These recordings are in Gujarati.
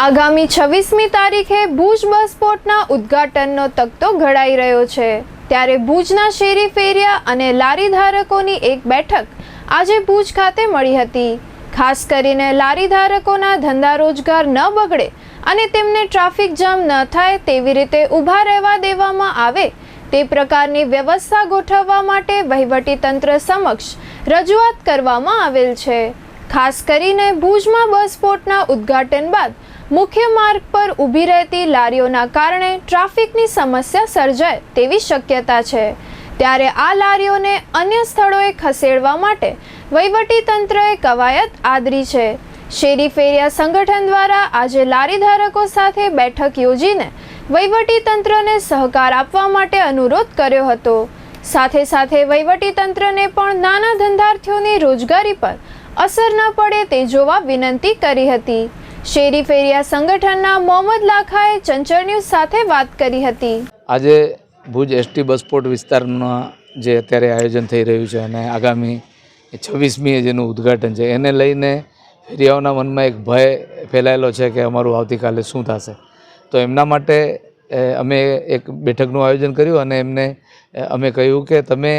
આગામી છવ્વીસમી તારીખે ભુજ બસ પોર્ટના ઉદ્ઘાટનનો તકતો ઘડાઈ રહ્યો છે. ત્યારે ભુજના શેરી ફેરિયા અને લારી ધારકોની એક બેઠક આજે ભુજ ખાતે મળી હતી. ખાસ કરીને લારી ધારકોના ધંધા રોજગાર ન બગડે અને તેમને ટ્રાફિક જામ ન થાય તેવી રીતે ઊભા રહેવા દેવામાં આવે તે પ્રકારની વ્યવસ્થા ગોઠવવા માટે વહીવટીતંત્ર સમક્ષ રજૂઆત કરવામાં આવેલ છે. ખાસ કરીને ભુજમાં બસ પોર્ટના ઉદ્ઘાટન બાદ મુખ્ય માર્ગ પર ઊભી રહેતી લારીઓના કારણે ટ્રાફિકની સમસ્યા સર્જાય તેવી શક્યતા છે. ત્યારે આ લારીઓને અન્ય સ્થળોએ ખસેડવા માટે વહીવટી તંત્રએ કવાયત આદરી છે. શેરી ફેરિયા સંગઠન દ્વારા આજે લારી ધારકો સાથે બેઠક યોજીને વહીવટી તંત્રને સહકાર આપવા માટે અનુરોધ કર્યો હતો. સાથે સાથે વહીવટી તંત્રને પણ નાના ધંધાર્થીઓની રોજગારી પર અસર ન પડે તે જોવા વિનંતી કરી હતી. શેરી ફેરિયા સંગઠનના મોહમ્મદ લાખાએ ચંચળ ન્યૂઝ સાથે વાત કરી હતી. આજે ભુજ એસટી બસપોર્ટ વિસ્તારમાં જે અત્યારે આયોજન થઈ રહ્યું છે અને આગામી છવ્વીસમીએ જેનું ઉદ્ઘાટન છે, એને લઈને ફેરિયાઓના મનમાં એક ભય ફેલાયેલો છે કે અમારું આવતીકાલે શું થશે. તો એમના માટે અમે એક બેઠકનું આયોજન કર્યું અને એમને અમે કહ્યું કે તમે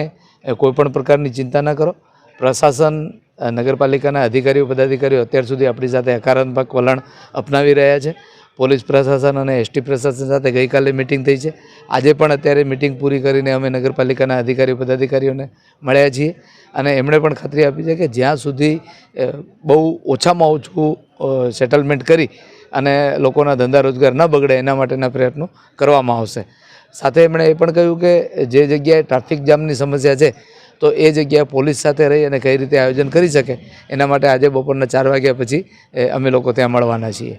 કોઈપણ પ્રકારની ચિંતા ન કરો. પ્રશાસન નગરપાલિકાના અધિકારીઓ, પદાધિકારીઓ અત્યાર સુધી આપણી સાથે હકારાત્મક વલણ અપનાવી રહ્યા છે. પોલીસ પ્રશાસન અને એસટી પ્રશાસન સાથે ગઈકાલે મિટિંગ થઈ છે. આજે પણ અત્યારે મિટિંગ પૂરી કરીને અમે નગરપાલિકાના અધિકારીઓ, પદાધિકારીઓને મળ્યા છીએ. અને એમણે પણ ખાતરી આપી છે કે જ્યાં સુધી બહુ ઓછામાં ઓછું સેટલમેન્ટ કરી અને લોકોના ધંધા રોજગાર ન બગડે એના માટેના પ્રયત્નો કરવામાં આવશે. સાથે એમણે એ પણ કહ્યું કે જે જગ્યાએ ટ્રાફિક જામની સમસ્યા છે, તો એ જગ્યાએ પોલીસ સાથે રહી અને કઈ રીતે આયોજન કરી શકે, એના માટે આજે બપોરના ચાર વાગ્યા પછી અમે લોકો ત્યાં મળવાના છીએ.